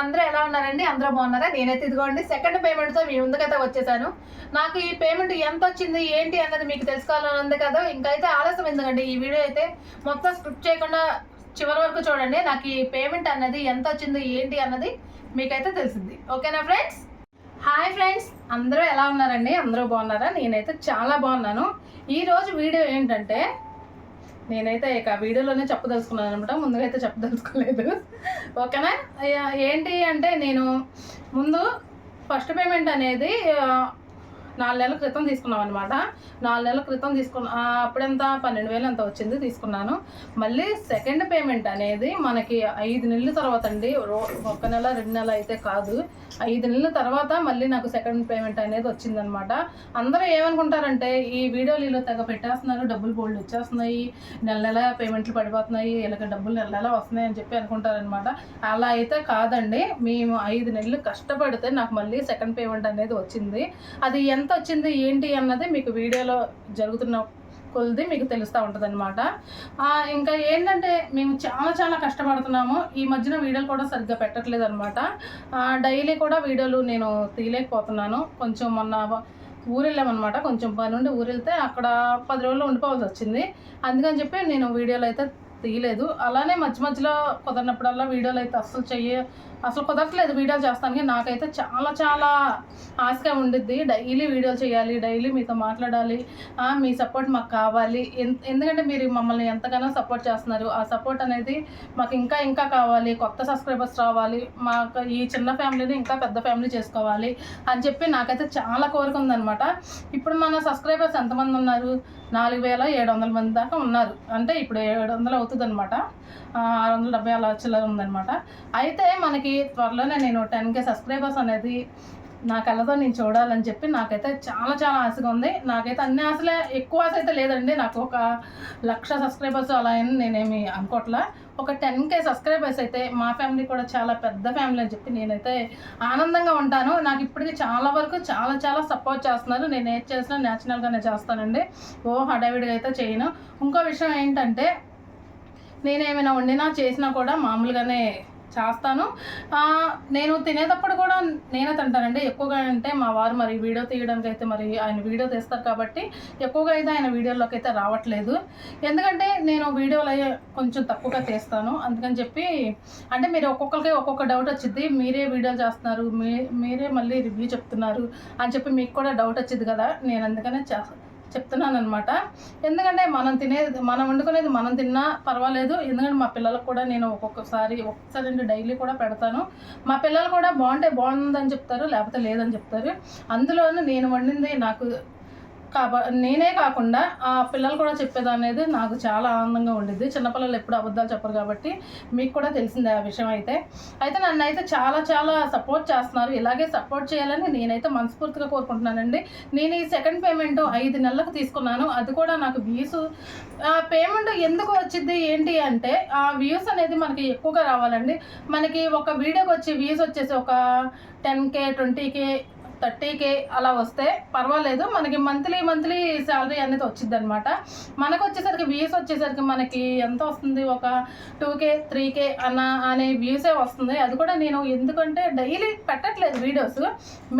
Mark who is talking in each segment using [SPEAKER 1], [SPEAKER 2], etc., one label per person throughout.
[SPEAKER 1] అందరూ ఎలా ఉన్నారండి? అందరూ బాగున్నారా? నేనైతే ఇదిగోండి సెకండ్ పేమెంట్తో మీ ముందుకైతే వచ్చేసాను. నాకు ఈ పేమెంట్ ఎంత వచ్చింది ఏంటి అన్నది మీకు తెలుసుకోవాలని ఉంది కదా? ఇంకైతే ఆలస్యం ఎందుకండి? ఈ వీడియో అయితే మొత్తం స్క్రిప్ట్ చేయకుండా చివరి వరకు చూడండి. నాకు ఈ పేమెంట్ అన్నది ఎంత వచ్చింది ఏంటి అన్నది మీకైతే తెలిసింది. ఓకేనా ఫ్రెండ్స్ హాయ్ ఫ్రెండ్స్ అందరూ ఎలా ఉన్నారండి? అందరూ బాగున్నారా? నేనైతే చాలా బాగున్నాను. ఈరోజు వీడియో ఏంటంటే నేనైతే ఇక వీడియోలోనే చెప్పదలుచుకున్నాను అనమాట. ముందుగా అయితే చెప్పదలుచుకోలేదు. ఓకేనా? ఏంటి అంటే నేను ముందు ఫస్ట్ పేమెంట్ అనేది నాలుగు నెలల క్రితం తీసుకున్నాం అనమాట నాలుగు నెలల క్రితం తీసుకున్న అప్పుడెంత? పన్నెండు వేలు ఎంత వచ్చింది తీసుకున్నాను. మళ్ళీ సెకండ్ పేమెంట్ అనేది మనకి ఐదు నెలల తర్వాత అండి. ఒక నెల రెండు నెలలు అయితే కాదు. ఐదు నెలల తర్వాత మళ్ళీ నాకు సెకండ్ పేమెంట్ అనేది వచ్చిందనమాట అందరూ ఏమనుకుంటారంటే ఈ వీడియోలు ఇలా తెగ పెట్టేస్తున్నారు డబ్బులు బోల్డ్ వచ్చేస్తున్నాయి నెల నెల పేమెంట్లు పడిపోతున్నాయి వీళ్ళకి డబ్బులు నెల నెల వస్తున్నాయి అని చెప్పి అనుకుంటారనమాట అలా అయితే కాదండి. మేము ఐదు నెలలు కష్టపడితే నాకు మళ్ళీ సెకండ్ పేమెంట్ అనేది వచ్చింది. అది ఎంత వచ్చింది ఏంటి అన్నది మీకు వీడియోలో జరుగుతున్న కొలిది మీకు తెలుస్తూ ఉంటుంది అనమాట ఇంకా ఏంటంటే మేము చాలా చాలా కష్టపడుతున్నాము. ఈ మధ్యన వీడియోలు కూడా సరిగ్గా పెట్టట్లేదు అనమాట డైలీ కూడా వీడియోలు నేను తీయలేకపోతున్నాను. కొంచెం మొన్న ఊరు కొంచెం పని నుండి ఊరు వెళ్తే అక్కడ పది రోజులు ఉండిపోవాల్సి వచ్చింది. అందుకని చెప్పి నేను వీడియోలు అయితే తీయలేదు. అలానే మధ్య మధ్యలో కుదరినప్పుడల్లా వీడియోలు అయితే అస్సలు చెయ్య అసలు కుదరట్లేదు వీడియోలు చేస్తానికి. నాకైతే చాలా చాలా ఆశగా ఉండిద్ది. డైలీ వీడియోలు చేయాలి డైలీ మీతో మాట్లాడాలి. మీ సపోర్ట్ మాకు కావాలి. ఎందుకంటే మీరు మమ్మల్ని ఎంతగానో సపోర్ట్ చేస్తున్నారు. ఆ సపోర్ట్ అనేది మాకు ఇంకా ఇంకా కావాలి. కొత్త సబ్స్క్రైబర్స్ రావాలి. మాకు ఈ చిన్న ఫ్యామిలీని ఇంకా పెద్ద ఫ్యామిలీ చేసుకోవాలి అని చెప్పి నాకైతే చాలా కోరిక ఉందనమాట ఇప్పుడు మన సబ్స్క్రైబర్స్ ఎంతమంది ఉన్నారు? నాలుగు వేల ఏడు వందల మంది దాకా ఉన్నారు. అంటే ఇప్పుడు ఏడు వందలు అవుతుంది అనమాట ఆరు వందల డెబ్బై అలా చిల్లర ఉందనమాట అయితే మనకి త్వరలోనే నేను టెన్ కే సబ్స్క్రైబర్స్ అనేది నా కళ్ళతో నేను చూడాలని చెప్పి నాకైతే చాలా చాలా ఆశగా ఉంది. నాకైతే అన్ని ఆశలే ఎక్కువ ఆశ అయితే లేదండి. నాకు ఒక లక్ష సబ్స్క్రైబర్స్ అలా అని నేనేమి అనుకోవట్లా ఒక టెన్ కే సబ్స్క్రైబర్స్ అయితే మా ఫ్యామిలీ కూడా చాలా పెద్ద ఫ్యామిలీ అని చెప్పి నేనైతే ఆనందంగా ఉంటాను. నాకు ఇప్పటికీ చాలా వరకు చాలా చాలా సపోర్ట్ చేస్తున్నారు. నేను ఏది చేసినా న్యాచురల్గానే చేస్తానండి. ఓ హడావిడిగా అయితే చేయను. ఇంకో విషయం ఏంటంటే నేనేమైనా వండినా చేసినా కూడా మామూలుగానే చేస్తాను. నేను తినేటప్పుడు కూడా నేనే తింటానండి. ఎక్కువగా అంటే మా వారు మరి వీడియో తీయడానికి అయితే మరి ఆయన వీడియో తీస్తారు కాబట్టి ఎక్కువగా అయితే ఆయన వీడియోలోకి అయితే రావట్లేదు. ఎందుకంటే నేను వీడియోలు అయ్యే కొంచెం తక్కువగా తీస్తాను. అందుకని చెప్పి అంటే మీరు ఒక్కొక్కరికి ఒక్కొక్క డౌట్ వచ్చింది మీరే వీడియోలు చేస్తున్నారు. మీ మీరే మళ్ళీ రివ్యూ చెప్తున్నారు అని చెప్పి మీకు కూడా డౌట్ వచ్చింది కదా. నేను అందుకనే చేస్తాను చెప్తున్నాను అనమాట ఎందుకంటే మనం తినేది మనం వండుకునేది మనం తిన్నా పర్వాలేదు. ఎందుకంటే మా పిల్లలకు కూడా నేను ఒక్కొక్కసారి ఒక్కసారి రెండు డైలీ కూడా పెడతాను. మా పిల్లలు కూడా బాగుంటే బాగుందని చెప్తారు లేకపోతే లేదని చెప్తారు. అందులోనూ నేను వండింది నాకు కాబ నేనే కాకుండా ఆ పిల్లలు కూడా చెప్పేది అనేది నాకు చాలా ఆనందంగా ఉండేది చిన్నపిల్లలు ఎప్పుడు అబద్ధాలు చెప్పరు కాబట్టి మీకు కూడా తెలిసిందే ఆ విషయం అయితే. అయితే నన్ను అయితే చాలా చాలా సపోర్ట్ చేస్తున్నారు. ఇలాగే సపోర్ట్ చేయాలని నేనైతే మనస్ఫూర్తిగా కోరుకుంటున్నానండి. నేను ఈ సెకండ్ పేమెంట్ ఐదు నెలలకు తీసుకున్నాను. అది కూడా నాకు వ్యూస్ ఆ పేమెంట్ ఎందుకు వచ్చింది ఏంటి అంటే ఆ వ్యూస్ అనేది మనకి ఎక్కువగా రావాలండి. మనకి ఒక వీడియోకి వచ్చి వ్యూస్ వచ్చేసి ఒక ten K twenty K thirty K అలా వస్తే పర్వాలేదు. మనకి మంత్లీ మంత్లీ శాలరీ అనేది వచ్చింది అనమాట మనకు వచ్చేసరికి వ్యూస్ వచ్చేసరికి మనకి ఎంత వస్తుంది? ఒక టూ కే త్రీ కే అన్న అనే వ్యూసే వస్తుంది. అది కూడా నేను ఎందుకంటే డైలీ పెట్టట్లేదు వీడియోస్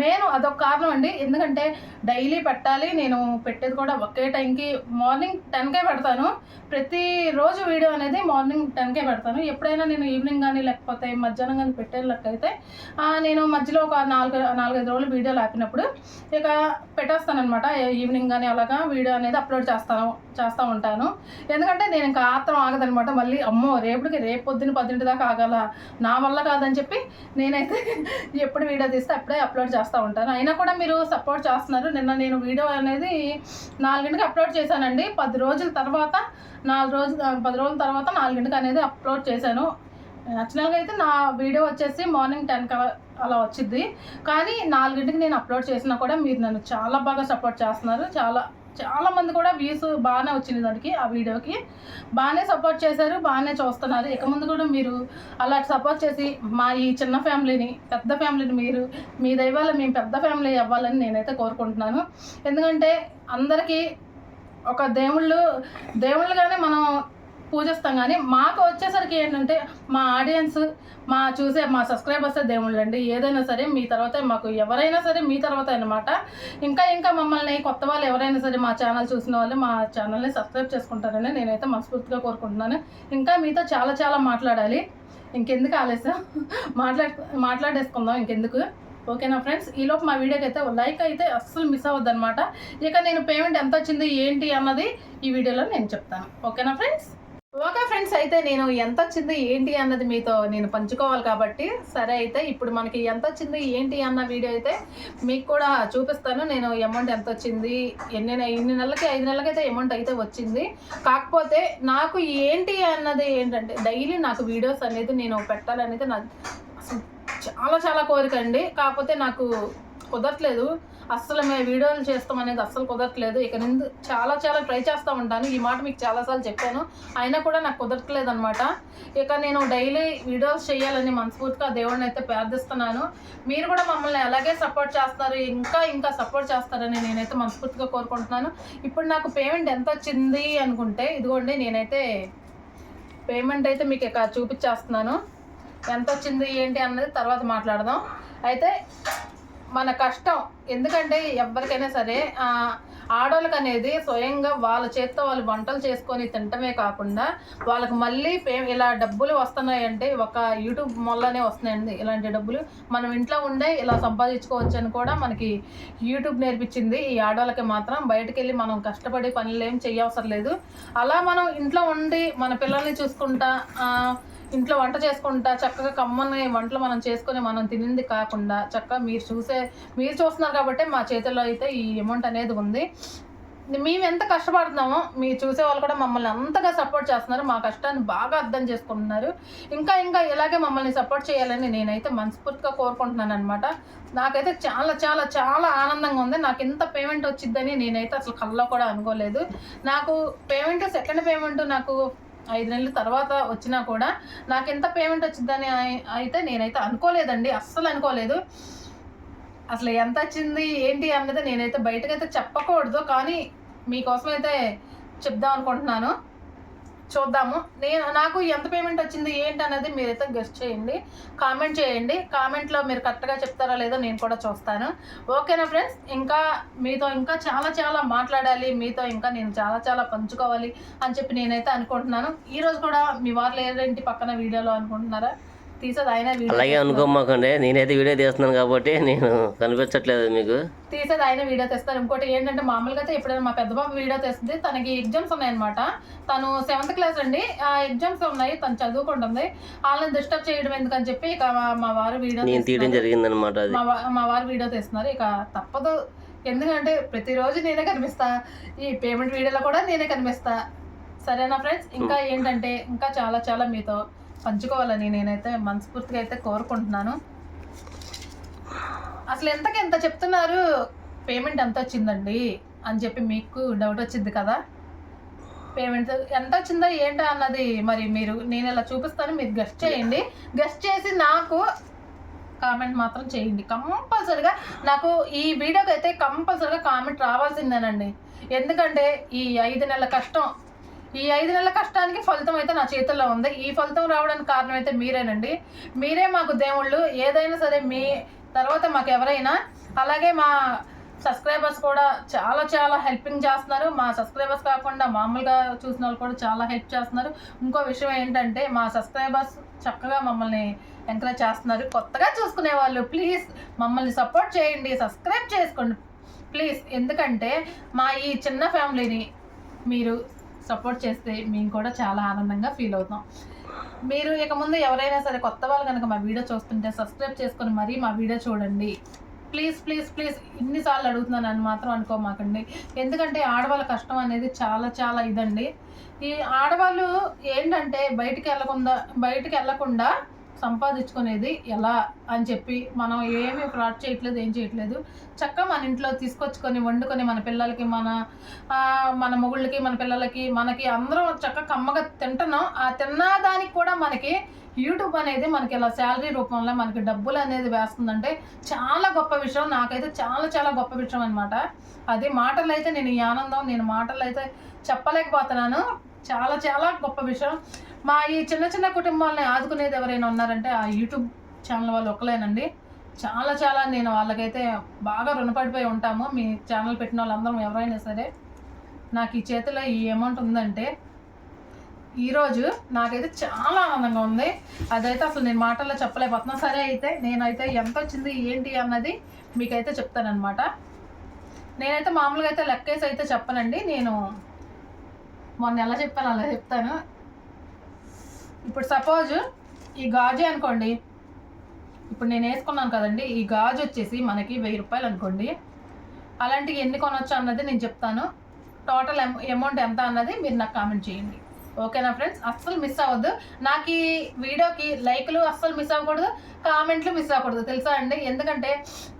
[SPEAKER 1] మెయిన్ అదొక కారణం అండి. ఎందుకంటే డైలీ పెట్టాలి. నేను పెట్టేది కూడా ఒకే టైంకి మార్నింగ్ టెన్కే పెడతాను. ప్రతిరోజు వీడియో అనేది మార్నింగ్ టెన్కే పెడతాను. ఎప్పుడైనా నేను ఈవినింగ్ కానీ లేకపోతే మధ్యాహ్నం కానీ పెట్టే లెక్కైతే నేను మధ్యలో ఒక నాలుగు నాలుగైదు రోజులు వీడియో వీడియోలు ఆపినప్పుడు ఇక పెట్టేస్తానమాట ఈవినింగ్ కానీ అలాగా వీడియో అనేది అప్లోడ్ చేస్తాను చేస్తూ ఉంటాను. ఎందుకంటే నేను ఇంకా ఆత్రం ఆగదనమాట మళ్ళీ అమ్మో రేపుకి రేపు పొద్దున్న పదింటి దాకా ఆగాల. నా వల్ల కాదని చెప్పి నేనైతే ఎప్పుడు వీడియో తీస్తే అప్పుడే అప్లోడ్ చేస్తూ ఉంటాను. అయినా కూడా మీరు సపోర్ట్ చేస్తున్నారు. నిన్న నేను వీడియో అనేది నాలుగింటికి అప్లోడ్ చేశానండి. పది రోజుల తర్వాత నాలుగు రోజులు పది రోజుల తర్వాత నాలుగింటికి అనేది అప్లోడ్ చేశాను. యాక్చువల్గా అయితే నా వీడియో వచ్చేసి మార్నింగ్ టెన్ కవర్ అలా వచ్చింది కానీ నాలుగింటికి నేను అప్లోడ్ చేసినా కూడా మీరు నన్ను చాలా బాగా సపోర్ట్ చేస్తున్నారు. చాలా చాలా మంది కూడా వ్యూస్ బాగానే వచ్చింది దానికి ఆ వీడియోకి. బాగానే సపోర్ట్ చేశారు బాగానే చూస్తున్నారు. ఇక ముందు కూడా మీరు అలా సపోర్ట్ చేసి మా ఈ చిన్న ఫ్యామిలీని పెద్ద ఫ్యామిలీని మీరు మీ దైవాల మేము పెద్ద ఫ్యామిలీ అవ్వాలని నేనైతే కోరుకుంటున్నాను. ఎందుకంటే అందరికీ ఒక దేవుళ్ళు దేవుళ్ళుగానే మనం పూజిస్తాం. కానీ మాకు వచ్చేసరికి ఏంటంటే మా ఆడియన్స్ మా చూసే మా సబ్స్క్రైబర్స్ దేవుళ్ళండి. ఏదైనా సరే మీ తర్వాత మాకు ఎవరైనా సరే మీ తర్వాత అనమాట ఇంకా ఇంకా మమ్మల్ని కొత్త వాళ్ళు ఎవరైనా సరే మా ఛానల్ చూసిన వాళ్ళు మా ఛానల్ని సబ్స్క్రైబ్ చేసుకుంటారని నేనైతే మనస్ఫూర్తిగా కోరుకుంటున్నాను. ఇంకా మీతో చాలా చాలా మాట్లాడాలి. ఇంకెందుకు ఆలస్యం? మాట్లాడు మాట్లాడేసుకుందాం ఇంకెందుకు? ఓకేనా ఫ్రెండ్స్? ఈలోపు మా వీడియోకి అయితే లైక్ అయితే అస్సలు మిస్ అవ్వద్దు అనమాట ఇక నేను పేమెంట్ ఎంత వచ్చింది ఏంటి అన్నది ఈ వీడియోలో నేను చెప్తాను. ఓకేనా ఫ్రెండ్స్? ఓకే ఫ్రెండ్స్ అయితే నేను ఎంత వచ్చింది ఏంటి అన్నది మీతో నేను పంచుకోవాలి కాబట్టి సరే అయితే ఇప్పుడు మనకి ఎంత వచ్చింది ఏంటి అన్న వీడియో అయితే మీకు కూడా చూపిస్తాను. నేను అమౌంట్ ఎంత వచ్చింది ఎన్ని ఇన్ని నెలలకి ఐదు నెలలకి అయితే అమౌంట్ అయితే వచ్చింది. కాకపోతే నాకు ఏంటి అన్నది ఏంటంటే డైలీ నాకు వీడియోస్ అనేది నేను పెట్టాలనేది నా చాలా చాలా కోరిక అండి. కాకపోతే నాకు కుదరట్లేదు. అస్సలు మేము వీడియోలు చేస్తాం అనేది అస్సలు కుదరట్లేదు. ఇక నేను చాలా చాలా ట్రై చేస్తూ ఉంటాను. ఈ మాట మీకు చాలాసార్లు చెప్పాను. అయినా కూడా నాకు కుదరట్లేదు అనమాట ఇక నేను డైలీ వీడియోస్ చేయాలని మనస్ఫూర్తిగా దేవుడిని అయితే ప్రార్థిస్తున్నాను. మీరు కూడా మమ్మల్ని అలాగే సపోర్ట్ చేస్తారు. ఇంకా ఇంకా సపోర్ట్ చేస్తారని నేనైతే మనస్ఫూర్తిగా కోరుకుంటున్నాను. ఇప్పుడు నాకు పేమెంట్ ఎంత వచ్చింది అనుకుంటే ఇదిగోండి నేనైతే పేమెంట్ అయితే మీకు ఇక చూపించేస్తున్నాను. ఎంత వచ్చింది ఏంటి అన్నది తర్వాత మాట్లాడదాం. అయితే మన కష్టం. ఎందుకంటే ఎవరికైనా సరే ఆడవాళ్ళకి అనేది స్వయంగా వాళ్ళ చేత్తో వాళ్ళు వంటలు చేసుకొని తినటమే కాకుండా వాళ్ళకి మళ్ళీ పే ఇలా డబ్బులు వస్తున్నాయంటే ఒక యూట్యూబ్ వల్లనే వస్తున్నాయండి. ఇలాంటి డబ్బులు మనం ఇంట్లో ఉండే ఇలా సంపాదించుకోవచ్చు అని కూడా మనకి యూట్యూబ్ నేర్పించింది. ఈ ఆడవాళ్ళకి మాత్రం బయటకు వెళ్ళి మనం కష్టపడి పనులు ఏం చేయవసరం లేదు. అలా మనం ఇంట్లో ఉండి మన పిల్లల్ని చూసుకుంటా ఇంట్లో వంట చేసుకుంటా చక్కగా కమ్మని వంటలు మనం చేసుకొని మనం తినింది కాకుండా చక్కగా మీరు చూసే మీరు చూస్తున్నారు కాబట్టి మా చేతుల్లో అయితే ఈ అమౌంట్ అనేది ఉంది. మేము ఎంత కష్టపడుతున్నామో మీరు చూసే వాళ్ళు కూడా మమ్మల్ని అంతగా సపోర్ట్ చేస్తున్నారు. మా కష్టాన్ని బాగా అర్థం చేసుకుంటున్నారు. ఇంకా ఇంకా ఇలాగే మమ్మల్ని సపోర్ట్ చేయాలని నేనైతే మనస్ఫూర్తిగా కోరుకుంటున్నాను అనమాట నాకైతే చాలా చాలా చాలా ఆనందంగా ఉంది. నాకు ఎంత పేమెంట్ వచ్చిద్దని నేనైతే అసలు కల్లో కూడా అనుకోలేదు. నాకు పేమెంట్ సెకండ్ పేమెంట్ నాకు ఐదు నెలల తర్వాత వచ్చినా కూడా నాకు ఎంత పేమెంట్ వచ్చిందని అయితే నేనైతే అనుకోలేదండి. అస్సలు అనుకోలేదు. అసలు ఎంత వచ్చింది ఏంటి అన్నది నేనైతే బయటకైతే చెప్పకూడదు. కానీ మీకోసం అయితే చెప్దాం అనుకుంటున్నాను. చూద్దాము. నేను నాకు ఎంత పేమెంట్ వచ్చింది ఏంటి అనేది మీరైతే గెస్ట్ చేయండి. కామెంట్ చేయండి. కామెంట్లో మీరు కరెక్ట్గా చెప్తారా లేదో నేను కూడా చూస్తాను. ఓకేనా ఫ్రెండ్స్ ఇంకా మీతో ఇంకా చాలా చాలా మాట్లాడాలి. మీతో ఇంకా నేను చాలా చాలా పంచుకోవాలి అని చెప్పి నేనైతే అనుకుంటున్నాను. ఈరోజు కూడా మీ వారు లేరేంటి పక్కన వీడియోలో అనుకుంటున్నారా? తీసేది ఆయన
[SPEAKER 2] అలాగే అనుకోమాకండి. నేనైతే వీడియో తీస్తున్నాను కాబట్టి నేను కనిపించట్లేదు మీకు.
[SPEAKER 1] తీసేది ఆయన వీడియో తెస్తారు ఇంకోటి ఏంటంటే మామూలుగా అయితే ఎప్పుడైనా మా పెద్ద బాబు వీడియో తెస్తుంది. తనకి ఎగ్జామ్స్ ఉన్నాయన్నమాట. తను సెవెంత్ క్లాస్ అండి. ఆ ఎగ్జామ్స్ ఉన్నాయి. తను చదువుకుంటుంది. వాళ్ళని డిస్టర్బ్ చేయడం ఎందుకని చెప్పి ఇక మా- వారు వీడియో
[SPEAKER 2] నేను తీయడం జరిగిందనమాట
[SPEAKER 1] మా వారు వీడియో తీస్తున్నారు. ఇక తప్పదు. ఎందుకంటే ప్రతిరోజు నేనే కనిపిస్తా. ఈ పేమెంట్ వీడియోలో కూడా నేనే కనిపిస్తా. సరేనా ఫ్రెండ్స్? ఇంకా ఏంటంటే ఇంకా చాలా చాలా మీతో పంచుకోవాలని నేనైతే మనస్ఫూర్తిగా అయితే కోరుకుంటున్నాను. అసలు ఎంతకి ఎంత చెప్తున్నారు పేమెంట్ ఎంత వచ్చిందండి? అని చెప్పి మీకు డౌట్ వచ్చింది కదా. పేమెంట్ ఎంత వచ్చిందో ఏంటో అన్నది మరి మీరు నేను ఇలా చూపిస్తాను మీరు గెస్ట్ చేయండి. గెస్ట్ చేసి నాకు కామెంట్ మాత్రం చేయండి. కంపల్సరిగా నాకు ఈ వీడియోకి అయితే కంపల్సరిగా కామెంట్ రావాల్సిందేనండి. ఎందుకంటే ఈ ఐదు నెలల కష్టం ఈ ఐదు నెలల కష్టానికి ఫలితం అయితే నా చేతుల్లో ఉంది. ఈ ఫలితం రావడానికి కారణం అయితే మీరేనండి. మీరే మాకు దేవుళ్ళు. ఏదైనా సరే మీ తర్వాత మాకు ఎవరైనా అలాగే మా సబ్స్క్రైబర్స్ కూడా చాలా చాలా హెల్పింగ్ చేస్తున్నారు. మా సబ్స్క్రైబర్స్ కాకుండా మామూలుగా చూసిన వాళ్ళు కూడా చాలా హెల్ప్ చేస్తున్నారు. ఇంకో విషయం ఏంటంటే మా సబ్స్క్రైబర్స్ చక్కగా మమ్మల్ని ఎంకరేజ్ చేస్తున్నారు. కొత్తగా చూసుకునే వాళ్ళు ప్లీజ్ మమ్మల్ని సపోర్ట్ చేయండి సబ్స్క్రైబ్ చేసుకోండి. ప్లీజ్ ఎందుకంటే మా ఈ చిన్న ఫ్యామిలీని మీరు సపోర్ట్ చేస్తే మేము కూడా చాలా ఆనందంగా ఫీల్ అవుతాం. మీరు ఇక ముందు ఎవరైనా సరే కొత్త వాళ్ళు కనుక మా వీడియో చూస్తుంటే సబ్స్క్రైబ్ చేసుకొని మరీ మా వీడియో చూడండి. ప్లీజ్ ప్లీజ్ ప్లీజ్ ఇన్నిసార్లు అడుగుతున్నాను అని మాత్రం అనుకోమాకండి. ఎందుకంటే ఆడవాళ్ళ కష్టం అనేది చాలా చాలా ఇదండి. ఈ ఆడవాళ్ళు ఏంటంటే బయటికి వెళ్ళకుండా బయటికి వెళ్ళకుండా సంపాదించుకునేది ఎలా అని చెప్పి మనం ఏమీ ఫ్రాడ్ చేయట్లేదు ఏం చేయట్లేదు. చక్కగా మన ఇంట్లో తీసుకొచ్చుకొని వండుకొని మన పిల్లలకి మన మన మొగుళ్ళకి మన పిల్లలకి మనకి అందరం చక్కగా కమ్మగా తింటున్నాం. ఆ తిన్న దానికి కూడా మనకి యూట్యూబ్ అనేది మనకి ఇలా శాలరీ రూపంలో మనకి డబ్బులు అనేది వేస్తుందంటే చాలా గొప్ప విషయం. నాకైతే చాలా చాలా గొప్ప విషయం అనమాట అది మాటలు అయితే నేను ఈ ఆనందం నేను మాటలు అయితే చెప్పలేకపోతున్నాను. చాలా చాలా గొప్ప విషయం. మా ఈ చిన్న చిన్న కుటుంబాలని ఆదుకునేది ఎవరైనా ఉన్నారంటే ఆ యూట్యూబ్ ఛానల్ వాళ్ళు ఒక్కలేనండి చాలా చాలా నేను వాళ్ళకైతే బాగా రుణపడిపోయి ఉంటాము. మీ ఛానల్ పెట్టిన వాళ్ళందరం ఎవరైనా సరే నాకు ఈ చేతిలో ఈ అమౌంట్ ఉందంటే ఈరోజు నాకైతే చాలా ఆనందంగా ఉంది. అదైతే అసలు నేను మాటల్లో చెప్పలేకపోతున్నా. సరే అయితే నేనైతే ఎంత వచ్చింది ఏంటి అన్నది మీకైతే చెప్తానన్నమాట. నేనైతే మామూలుగా అయితే లెక్కేసి అయితే చెప్పనండి. నేను మొన్న ఎలా చెప్పాను అలా చెప్తాను. ఇప్పుడు సపోజ్ ఈ గాజు అనుకోండి. ఇప్పుడు నేను వేసుకున్నాను కదండి ఈ గాజు వచ్చేసి మనకి వెయ్యి రూపాయలు అనుకోండి. అలాంటివి ఎన్ని కొనొచ్చు అన్నది నేను చెప్తాను. టోటల్ అమౌంట్ ఎంత అన్నది మీరు నాకు కామెంట్ చేయండి. ఓకేనా ఫ్రెండ్స్? అస్సలు మిస్ అవ్వద్దు. నాకు ఈ వీడియోకి లైక్లు అస్సలు మిస్ అవ్వకూడదు. కామెంట్లు మిస్ అవ్వకూడదు. తెలుసా అండి? ఎందుకంటే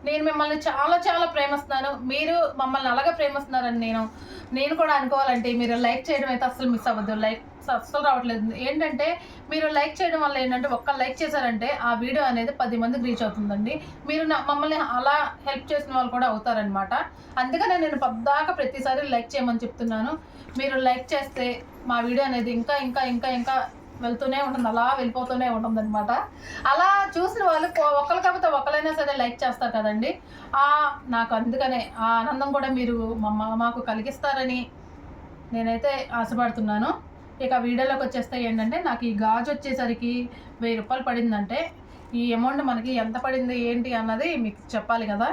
[SPEAKER 1] నేను మిమ్మల్ని చాలా చాలా ప్రేమిస్తున్నాను. మీరు మమ్మల్ని అలాగే ప్రేమిస్తున్నారని నేను నేను కూడా అనుకోవాలంటే మీరు లైక్ చేయడం అయితే అస్సలు మిస్ అవ్వద్దు. లైక్ అస్సలు రావట్లేదు. ఏంటంటే మీరు లైక్ చేయడం వల్ల ఏంటంటే ఒక్క లైక్ చేశారంటే ఆ వీడియో అనేది పది మందికి రీచ్ అవుతుందండి. మీరు నా- మమ్మల్ని అలా హెల్ప్ చేసిన వాళ్ళు కూడా అవుతారనమాట అందుకనే నేను పద్దాక ప్రతిసారి లైక్ చేయమని చెప్తున్నాను. మీరు లైక్ చేస్తే మా వీడియో అనేది ఇంకా ఇంకా ఇంకా ఇంకా వెళ్తూనే ఉంటుంది. అలా వెళ్ళిపోతూనే ఉంటుంది అనమాట అలా చూసిన వాళ్ళు ఒకరు కాకపోతే ఒకరైనా సరే లైక్ చేస్తారు కదండి. ఆ నాకు అందుకనే ఆ ఆనందం కూడా మీరు మా మాకు కలిగిస్తారని నేనైతే ఆశపడుతున్నాను. ఇక వీడియోలోకి వచ్చేస్తే ఏంటంటే నాకు ఈ గాజు వచ్చేసరికి వెయ్యి రూపాయలు పడిందంటే ఈ అమౌంట్ మనకి ఎంత పడింది ఏంటి అన్నది మీకు చెప్పాలి కదా.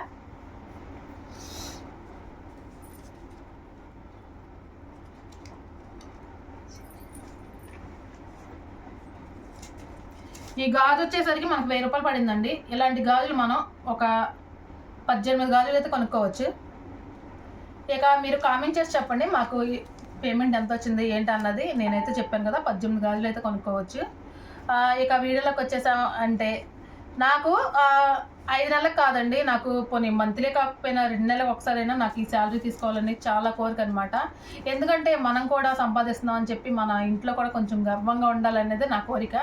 [SPEAKER 1] ఈ గాజు వచ్చేసరికి మనకు వెయ్యి రూపాయలు పడిందండి. ఇలాంటి గాజులు మనం ఒక పద్దెనిమిది గాజులు అయితే కొనుక్కోవచ్చు. ఇక మీరు కామెంట్ చేసి చెప్పండి మాకు పేమెంట్ ఎంత వచ్చింది ఏంటి అన్నది నేనైతే చెప్పాను కదా పద్దెనిమిది గాజులు అయితే కొనుక్కోవచ్చు. ఇక వీడియోలోకి వచ్చేసాం అంటే నాకు ఐదు నెలలకు కాదండి నాకు పోనీ మంత్లీ కాకపోయినా రెండు నెలలకు ఒకసారైనా నాకు ఈ శాలరీ తీసుకోవాలని చాలా కోరిక అనమాట ఎందుకంటే మనం కూడా సంపాదిస్తున్నాం అని చెప్పి మన ఇంట్లో కూడా కొంచెం గర్వంగా ఉండాలనేది నా కోరిక.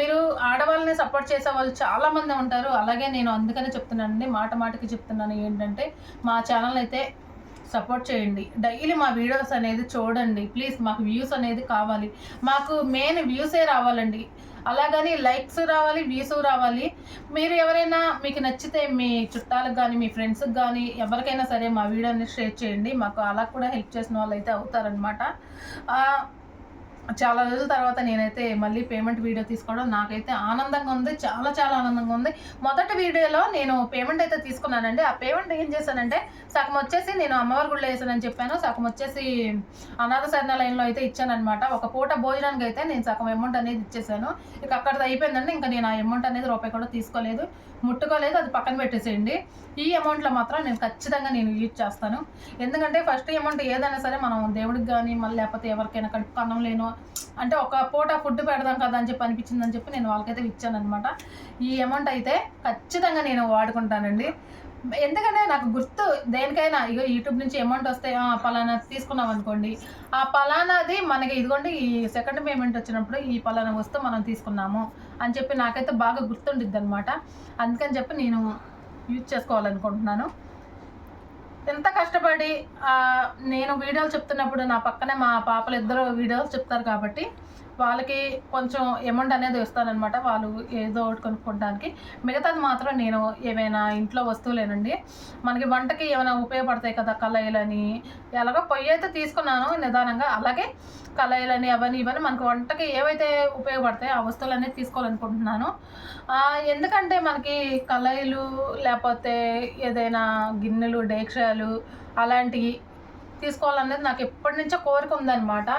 [SPEAKER 1] మీరు ఆడవాళ్ళని సపోర్ట్ చేసే వాళ్ళు చాలామంది ఉంటారు. అలాగే నేను అందుకనే చెప్తున్నానండి మాట మాటకి చెప్తున్నాను ఏంటంటే మా ఛానల్ అయితే సపోర్ట్ చేయండి. డైలీ మా వీడియోస్ అనేది చూడండి. ప్లీజ్ మాకు వ్యూస్ అనేది కావాలి. మాకు మెయిన్ వ్యూసే రావాలండి. అలాగని లైక్స్ రావాలి వ్యూస్ రావాలి. మీరు ఎవరైనా మీకు నచ్చితే మీ చుట్టాలకు కానీ మీ ఫ్రెండ్స్కి కానీ ఎవరికైనా సరే మా వీడియోని షేర్ చేయండి. మాకు అలా కూడా హెల్ప్ చేసిన వాళ్ళు అయితే అవుతారనమాట చాలా రోజుల తర్వాత నేనైతే మళ్ళీ పేమెంట్ వీడియో తీసుకోవడం నాకైతే ఆనందంగా ఉంది చాలా చాలా ఆనందంగా ఉంది. మొదటి వీడియోలో నేను పేమెంట్ అయితే తీసుకున్నానండి. ఆ పేమెంట్ ఏం చేశానంటే సగం వచ్చేసి నేను అమ్మవారి గుడిలో వేసానని చెప్పాను. సగం వచ్చేసి అనాథ శరణాలయంలో అయితే ఇచ్చానమాట ఒక పూట భోజనానికి అయితే నేను సగం అమౌంట్ అనేది ఇచ్చేసాను ఇక అక్కడ అయిపోయిందండి. ఇంకా నేను ఆ అమౌంట్ అనేది రూపాయి కూడా తీసుకోలేదు. ముట్టుకోలేదు. అది పక్కన పెట్టేసేయండి. ఈ అమౌంట్లో మాత్రం నేను ఖచ్చితంగా నేను యూజ్ చేస్తాను. ఎందుకంటే ఫస్ట్ అమౌంట్ ఏదైనా సరే మనం దేవుడికి కానీ మళ్ళీ లేకపోతే ఎవరికైనా కడుపు కన్నం లేను అంటే ఒక పూట ఫుడ్ పెడదాం కదా అని చెప్పి అనిపించిందని చెప్పి నేను వాళ్ళకైతే ఇచ్చానమాట ఈ అమౌంట్ అయితే ఖచ్చితంగా నేను వాడుకుంటానండి. ఎందుకంటే నాకు గుర్తు దేనికైనా ఇగో యూట్యూబ్ నుంచి అమౌంట్ వస్తే "ఆ, పలానా తీసుకున్నాం అనుకోండి ఆ పలానాది మనకి ఇదిగోండి ఈ సెకండ్ పేమెంట్ వచ్చినప్పుడు ఈ పలానా వస్తువు మనం తీసుకున్నాము అని చెప్పి నాకైతే బాగా గుర్తుండిద్ది అనమాట అందుకని చెప్పి నేను యూజ్ చేసుకోవాలనుకుంటున్నాను. ఎంత కష్టపడి నేను వీడియోలు చెప్తున్నప్పుడు నా పక్కనే మా పాపలు ఇద్దరు వీడియోస్ చెప్తారు కాబట్టి వాళ్ళకి కొంచెం అమౌంట్ అనేది ఇస్తానన్నమాట వాళ్ళు ఏదో ఒకటి కొనుక్కోవడానికి మిగతాది మాత్రం నేను ఏమైనా ఇంట్లో వస్తువులేనండి మనకి వంటకి ఏమైనా ఉపయోగపడతాయి కదా కళాయిలని ఎలాగో పొయ్యి అయితే తీసుకున్నాను నిదానంగా అలాగే కళాయిలని అవన్నీ ఇవన్నీ మనకి వంటకి ఏవైతే ఉపయోగపడతాయో ఆ వస్తువులు అనేది తీసుకోవాలనుకుంటున్నాను ఎందుకంటే మనకి కళాయిలు లేకపోతే ఏదైనా గిన్నెలు డేక్షాలు అలాంటివి తీసుకోవాలనేది నాకు ఎప్పటి నుంచో కోరిక ఉందన్నమాట.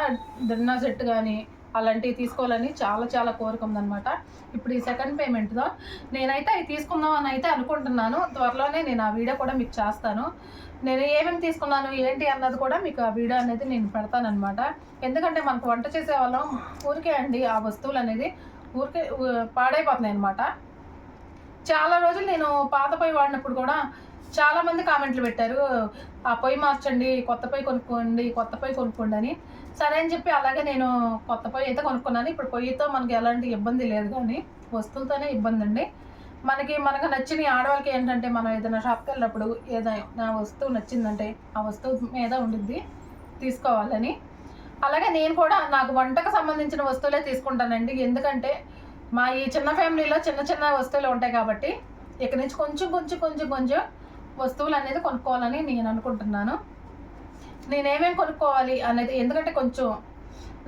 [SPEAKER 1] డిన్నర్ సెట్ కానీ అలాంటివి తీసుకోవాలని చాలా చాలా కోరిక ఉందనమాట ఇప్పుడు ఈ సెకండ్ పేమెంట్తో నేనైతే అవి తీసుకుందాం అని అయితే అనుకుంటున్నాను. త్వరలోనే నేను ఆ వీడియో కూడా మీకు చేస్తాను. నేను ఏమేమి తీసుకున్నాను ఏంటి అన్నది కూడా మీకు ఆ వీడియో అనేది నేను పెడతానమాట ఎందుకంటే మనకు వంట చేసే వాళ్ళం ఊరికే అండి ఆ వస్తువులు అనేది ఊరికే పాడైపోతున్నాయి అనమాట చాలా రోజులు నేను పాత పొయ్యి వాడినప్పుడు కూడా చాలామంది కామెంట్లు పెట్టారు ఆ పొయ్యి మార్చండి కొత్త పొయ్యి కొనుక్కోండి కొత్త పొయ్యి కొనుక్కోండి అని. సరే అని చెప్పి అలాగే నేను కొత్త పొయ్యి అయితే కొనుక్కున్నాను. ఇప్పుడు పొయ్యితో మనకి ఎలాంటి ఇబ్బంది లేదు కానీ వస్తువులతోనే ఇబ్బంది అండి మనకి మనకు నచ్చిన ఆడవాళ్ళకి ఏంటంటే మనం ఏదైనా షాప్కి వెళ్ళినప్పుడు ఏదైనా వస్తువు నచ్చిందంటే ఆ వస్తువు మీద ఉండిద్ది తీసుకోవాలని. అలాగే నేను కూడా నాకు వంటకు సంబంధించిన వస్తువులే తీసుకుంటానండి. ఎందుకంటే మా ఈ చిన్న ఫ్యామిలీలో చిన్న చిన్న వస్తువులు ఉంటాయి కాబట్టి ఇక్కడి నుంచి కొంచెం కొంచెం కొంచెం కొంచెం వస్తువులు అనేది కొనుక్కోవాలని నేను అనుకుంటున్నాను. నేనేమేం కొనుక్కోవాలి అనేది ఎందుకంటే కొంచెం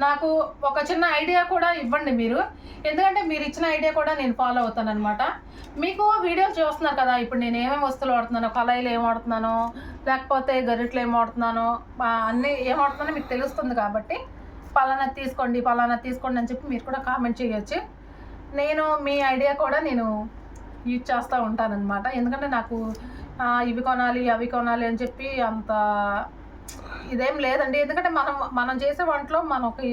[SPEAKER 1] నాకు ఒక చిన్న ఐడియా కూడా ఇవ్వండి మీరు. ఎందుకంటే మీరు ఇచ్చిన ఐడియా కూడా నేను ఫాలో అవుతాను అనమాట మీకు వీడియోస్ చూస్తున్నారు కదా ఇప్పుడు నేను ఏమేమి వస్తువులు వాడుతున్నానో కళాయిలు ఏం వాడుతున్నాను లేకపోతే గరిట్లు ఏం వాడుతున్నాను అన్నీ ఏం వాడుతున్నానో మీకు తెలుస్తుంది కాబట్టి పలానా తీసుకోండి పలానా తీసుకోండి అని చెప్పి మీరు కూడా కామెంట్ చేయొచ్చు. నేను మీ ఐడియా కూడా నేను యూజ్ చేస్తూ ఉంటానన్నమాట. ఎందుకంటే నాకు ఇవి కొనాలి అవి కొనాలి అని చెప్పి అంత ఇదేం లేదండి. ఎందుకంటే మనం మనం చేసే వంటలో మనకి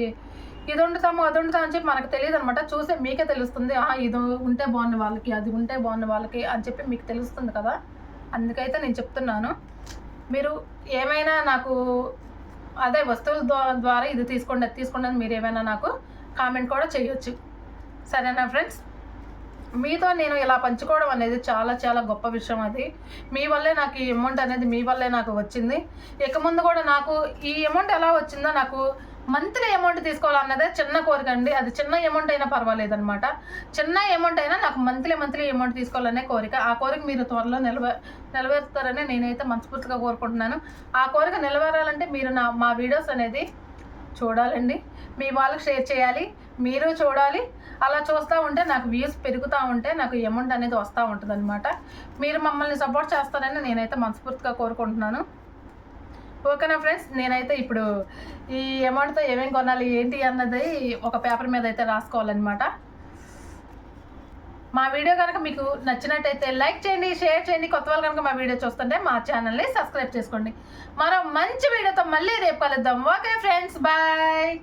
[SPEAKER 1] ఇది వండుతాము అది వండుతాము అని చెప్పి మనకు తెలియదు అనమాట చూసే మీకే తెలుస్తుంది ఆ ఇది ఉంటే బాగుంది వాళ్ళకి అది ఉంటే బాగుంది వాళ్ళకి అని చెప్పి మీకు తెలుస్తుంది కదా. అందుకైతే నేను చెప్తున్నాను. మీరు ఏమైనా నాకు అదే వస్తువుల ద్వారా ఇది తీసుకోండి అది తీసుకోండి అని మీరు ఏమైనా నాకు కామెంట్ కూడా చేయొచ్చు. సరేనా ఫ్రెండ్స్? మీతో నేను ఇలా పంచుకోవడం అనేది చాలా చాలా గొప్ప విషయం అది. మీ వల్లే నాకు ఈ అమౌంట్ అనేది మీ వల్లే నాకు వచ్చింది. ఇక ముందు కూడా నాకు ఈ అమౌంట్ ఎలా వచ్చిందో నాకు మంత్లీ అమౌంట్ తీసుకోవాలన్నదే చిన్న కోరిక అండి. అది చిన్న అమౌంట్ అయినా పర్వాలేదు అనమాట చిన్న అమౌంట్ అయినా నాకు మంత్లీ మంత్లీ అమౌంట్ తీసుకోవాలనే కోరిక. ఆ కోరిక మీరు త్వరలో నిలవే నెరవేరుతారని నేనైతే మనస్ఫూర్తిగా కోరుకుంటున్నాను. ఆ కోరిక నిలవేరాలంటే మీరు నా మా వీడియోస్ అనేది చూడాలండి. మీ వాళ్ళకి షేర్ చేయాలి మీరు చూడాలి. అలా చూస్తూ ఉంటే నాకు వ్యూస్ పెరుగుతూ ఉంటే నాకు అమౌంట్ అనేది వస్తూ ఉంటుంది అనమాట మీరు మమ్మల్ని సపోర్ట్ చేస్తారని నేనైతే మనస్ఫూర్తిగా కోరుకుంటున్నాను. ఓకేనా ఫ్రెండ్స్ నేనైతే ఇప్పుడు ఈ అమౌంట్తో ఏమేమి కొనాలి ఏంటి అన్నది ఒక పేపర్ మీద అయితే రాసుకోవాలన్నమాట. మా వీడియో కనుక మీకు నచ్చినట్టయితే లైక్ చేయండి షేర్ చేయండి. కొత్త వాళ్ళు కనుక మా వీడియో చూస్తుంటే మా ఛానల్ని సబ్స్క్రైబ్ చేసుకోండి. మరో మంచి వీడియోతో మళ్ళీ రేపు కలుద్దాం. Okay friends bye